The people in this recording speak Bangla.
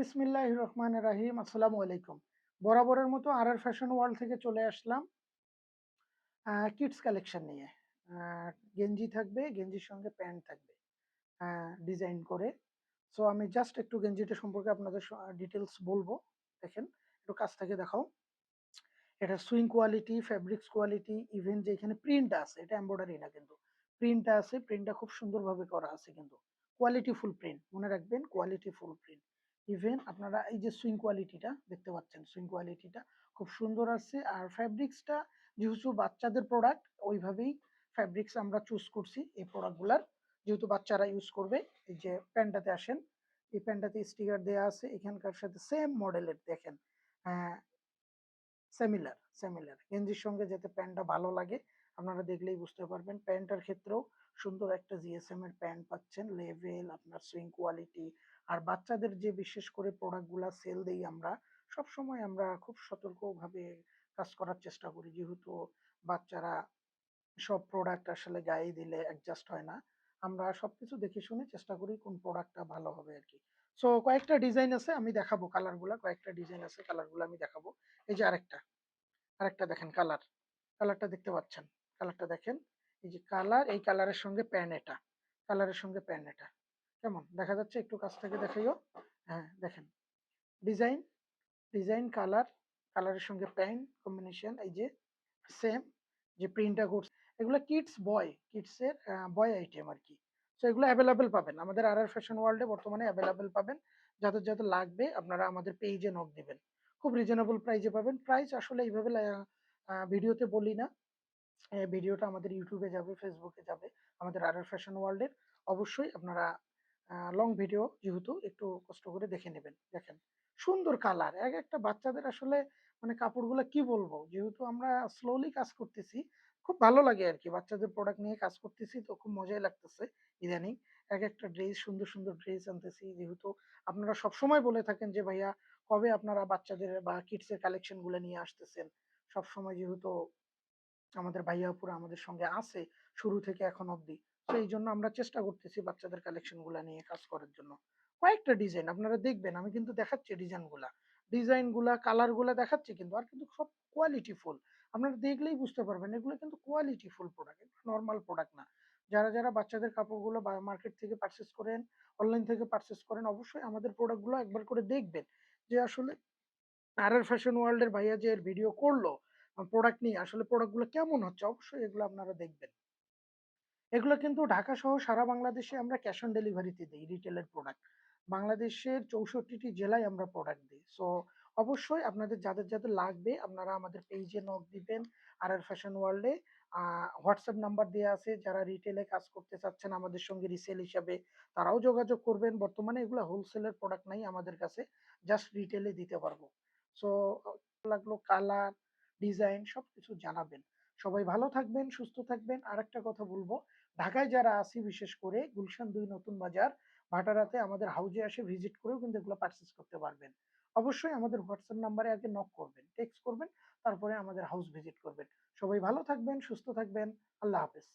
বিসমিল্লাহ রহমান রাহিম, আসসালামু আলাইকুম। বরাবরের মতো আর আর ফ্যাশন ওয়ার্ল্ড থেকে চলে আসলাম কিডস কালেকশন নিয়ে। গেঞ্জি থাকবে, গেঞ্জির সঙ্গে প্যান্ট থাকবে ডিজাইন করে। সো আমি জাস্ট একটু গেঞ্জিটা সম্পর্কে আপনাদের ডিটেলস বলব। দেখেন, একটু কাছ থেকে দেখাও। এটা sewing quality fabrics quality even যে এখানে প্রিন্ট আছে, এটা এমব্রয়ডারি না কিন্তু। প্রিন্টটা আছে প্রিন্টটা খুব সুন্দরভাবে করা আছে কিন্তু। কোয়ালিটি ফুল প্রিন্ট মনে রাখবেন কোয়ালিটি ফুল প্রিন্ট ইভেন আপনারা এই যে সুইং কোয়ালিটিটা দেখতে পাচ্ছেন, সুইং কোয়ালিটিটা খুব সুন্দর আছে আর ফ্যাব্রিক্সটা যেহেতু বাচ্চাদের প্রোডাক্ট ওইভাবেই ফ্যাব্রিক্স আমরা চুজ করছি এই প্রোডাক্টগুলার যেহেতু বাচ্চারা ইউজ করবে, এই যে প্যান্টটাতে আসেন, এই প্যান্টটাতে স্টিকার দেওয়া আছে, এখানকার সাথে সেম মডেলের দেখেন। সিমিলার সিমিলার গেঞ্জির সঙ্গে যাতে প্যান্টটা ভালো লাগে, আপনারা দেখলেই বুঝতে পারবেন। প্যান্টের ক্ষেত্রেও সুন্দর একটা জিএসএম এর প্যান্ট পাচ্ছেন লেভেল আপনার সুইং কোয়ালিটি আর বাচ্চাদের যে বিশেষ করে প্রোডাক্টগুলা সেল দেই আমরা সব সময় আমরা খুব সতর্কভাবে কাজ করার চেষ্টা করি। যেহেতু বাচ্চারা সব প্রোডাক্ট আসলে গায়ে দিলে অ্যাডজাস্ট হয় না, আমরা সবকিছু দেখে শুনে চেষ্টা করি কোন প্রোডাক্টটা ভালো হবে আর কি সো কয়েকটা ডিজাইন আছে, আমি দেখাবো কালারগুলা কয়েকটা ডিজাইন আছে কালারগুলো আমি দেখাবো। এই যে আরেকটা আরেকটা দেখেন কালার কালারটা দেখতে পাচ্ছেন? কালারটা দেখেন, এই যে কালার এই কালারের সঙ্গে প্যান এটা কালারের সঙ্গে প্যান এটা। কেমন? দেখা যাচ্ছে একটু কাছ থেকে দেখাইও। হ্যাঁ দেখেন। ডিজাইন ডিজাইন কালার, কালারের সঙ্গে প্যান্ট কম্বিনেশন, এই যে সেম যে প্রিন্টটা করছে, এগুলো কিডস বয়, কিডসের বয় আইটেম আর কি। সো, এগুলো অ্যাভেলেবেল পাবেন। আমাদের আর আর ফ্যাশন ওয়ার্ল্ডে বর্তমানে অ্যাভেলেবেল পাবেন। যাদের যাদের লাগবে, আপনারা আমাদের পেজে নক দিবেন। খুব রিজনেবল প্রাইসে পাবেন। প্রাইস আসলে এইভাবে ভিডিওতে বলি না। ভিডিওটা আমাদের ইউটিউবে যাবে ফেসবুকে যাবে, আমাদের আর আর ফ্যাশন ওয়ার্ল্ডের। অবশ্যই আপনারা লং ভিডিও যেহেতু একটু কষ্ট করে দেখে নেবেন। দেখেন, সুন্দর কালার এক একটা বাচ্চাদের আসলে মানে কাপড়গুলো কি বলব? যেহেতু আমরা স্লোলি কাজ করতেছি, খুব ভালো লাগে আর কি বাচ্চাদের প্রোডাক্ট নিয়ে কাজ করতেছি তো খুব মজাই লাগতেছে ইদানিং। এক একটা ড্রেস সুন্দর সুন্দর ড্রেস আনতেছি। যেহেতু আপনারা সবসময় বলে থাকেন যে, ভাইয়া, কবে আপনারা বাচ্চাদের বা কিডসের কালেকশনগুলো নিয়ে আসতেছেন? সবসময় যেহেতু আমাদের ভাইয়া ভাইয়াপুরা আমাদের সঙ্গে আছে, শুরু থেকে এখন অবধি। তো এই জন্য আমরা চেষ্টা করতেছি বাচ্চাদের কালেকশনগুলা নিয়ে কাজ করার জন্য। কয়েকটা ডিজাইন আপনারা দেখবেন, আমি কিন্তু দেখাচ্ছি ডিজাইনগুলা। ডিজাইনগুলা কালারগুলা দেখাচ্ছি কিন্তু, আর কিন্তু সব কোয়ালিটি ফুল। আপনারা দেখলেই বুঝতে পারবেন, এগুলো কিন্তু quality full product normal product না। যারা যারা বাচ্চাদের কাপড়গুলো মার্কেট থেকে পারচেস করেন অনলাইন থেকে পারচেস করেন, অবশ্যই আমাদের প্রোডাক্টগুলো একবার করে দেখবেন। যে আসলে আর আর ফ্যাশন ওয়ার্ল্ডের ভাইয়া যে ভিডিও করল প্রোডাক্ট নিয়ে, আসলে প্রোডাক্টগুলো কেমন হচ্ছে, অবশ্যই এগুলো আপনারা দেখবেন। এগুলো কিন্তু ঢাকা সহ সারা বাংলাদেশে আমরা ক্যাশ অন ডেলিভারিতে দিই রিটেলের প্রোডাক্ট বাংলাদেশের চৌষট্টিটি জেলায় আমরা প্রোডাক্ট দিই। সো অবশ্যই আপনাদের যাদের যাদের লাগবে, আপনারা আমাদের পেজে নক দিবেন। আর আর ফ্যাশন ওয়ার্ল্ডে হোয়াটসঅ্যাপ নাম্বার দেওয়া আছে। যারা রিটেলে কাজ করতে চাচ্ছেন আমাদের সঙ্গে রিসেল হিসাবে, তারাও যোগাযোগ করবেন। বর্তমানে এগুলো হোলসেলের প্রোডাক্ট নাই আমাদের কাছে। জাস্ট রিটেলে দিতে পারব। সো লাগল কালার ডিজাইন সব কিছু জানাবেন। সবাই ভালো থাকবেন, সুস্থ থাকবেন। আর একটা কথা বলব। ঢাকায় যারা আছি, বিশেষ করে গুলশান দুই নতুন বাজার, ভাটারাতে আমাদের হাউজে আসে ভিজিট করেও কিন্তু এগুলো পারচেস করতে পারবেন। অবশ্যই আমাদের হোয়াটসঅ্যাপ নাম্বারে আগে নক করবেন টেক্সট করবেন, তারপরে আমাদের হাউস ভিজিট করবেন। সবাই ভালো থাকবেন, সুস্থ থাকবেন, আল্লাহ হাফেজ।